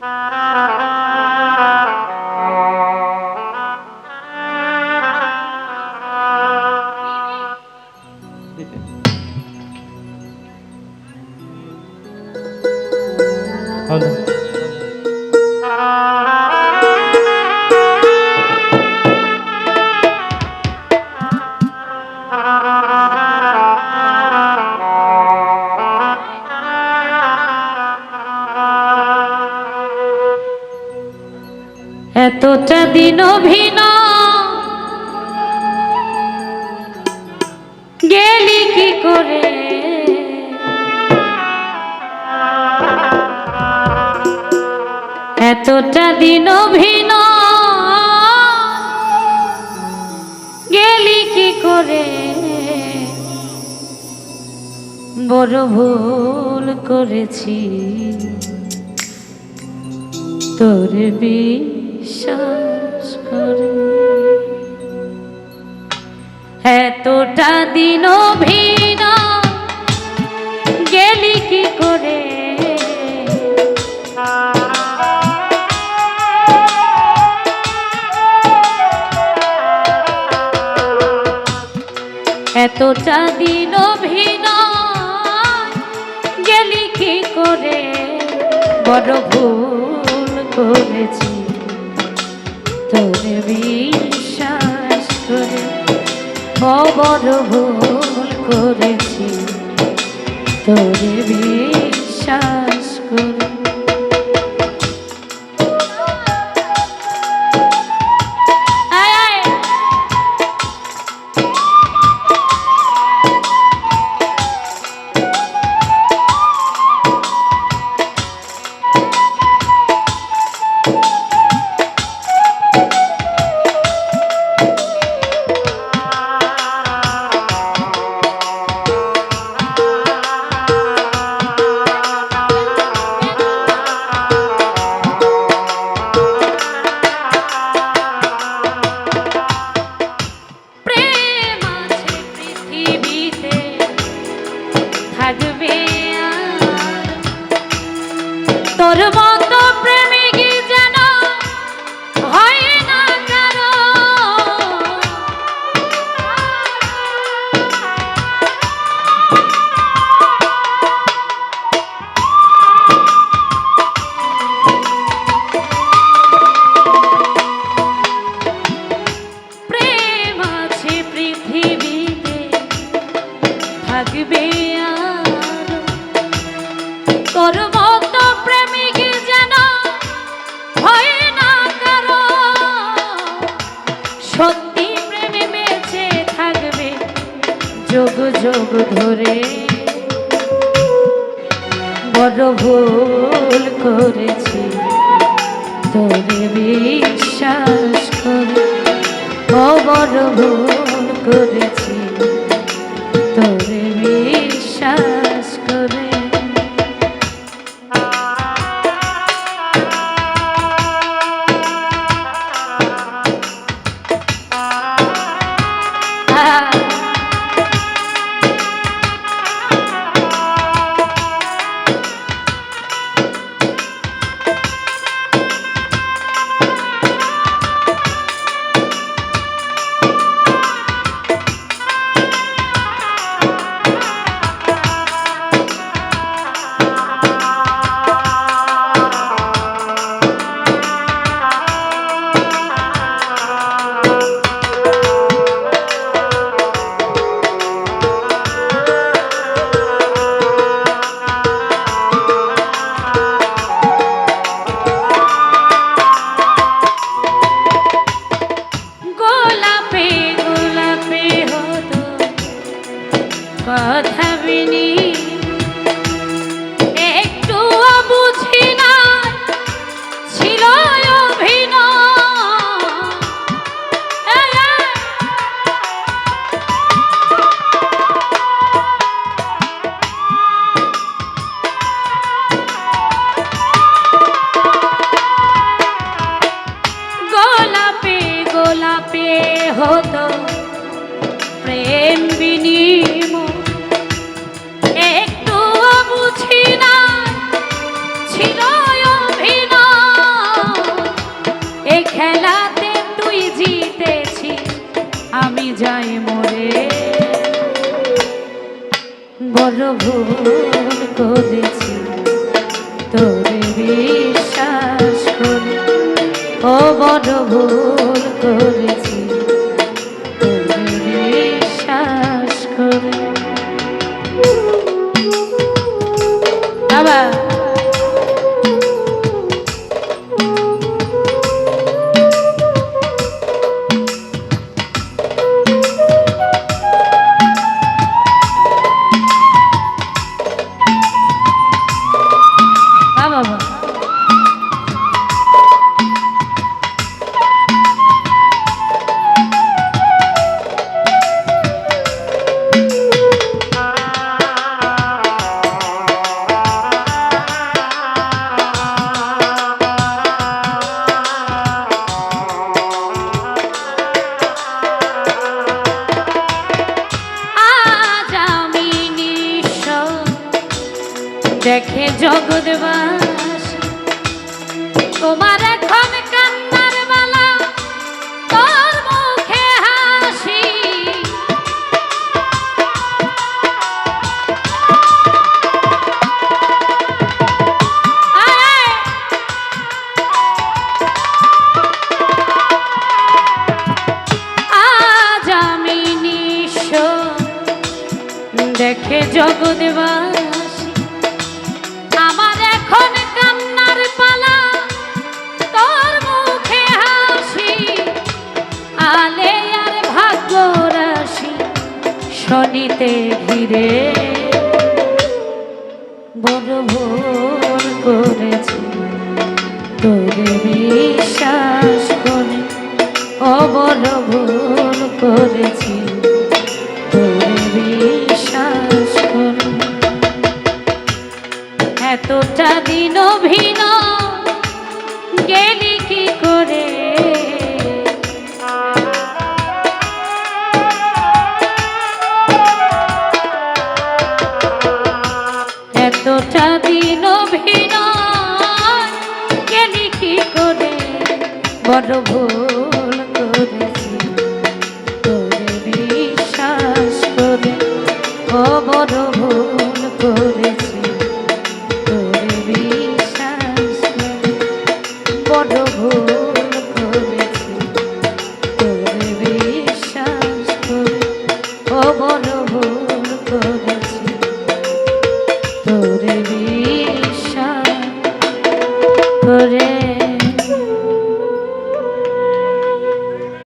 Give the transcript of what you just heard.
Halo. এতটা দিন ভিন গেলি কি করে? এতটা দিন ভিন গেলি কি করে? বড় ভুল করেছি। তোর বিশ্বাস করে। এতটা দিন ভিন গেলি কি করে? এতটা দিন ভিন গেলি কি করে? বড় ভুল করেছি। তোরে বিশ্বাস করে বড় ভুল করেছি। তোরে বিশ্বাস যোগ ধরে বড় ভুল করেছি তোরে বিশ্বাস করে বড় ভুল করেছি। পাপে হতো প্রেম বিনিম একটু বুঝি না, ছিল এই খেলাতে তুই জিতেছি, আমি যাই মরে। বড় ভুল করেছি, তোর বিশ্বাস করে। ও বড় ভুল দেখে জগৎবাস। তোমার এখন কান্নার বালা তোর মুখে হাসি। আজ আমি নিঃস্ব দেখে জগৎবাস। শনিতে ঘিরে বড় ভোর করেছে। তোরে বিশ্বাস করে অবর ভোর করেছি। তোরে বিশ্বাস করে। এতটা দিন ভিন্ন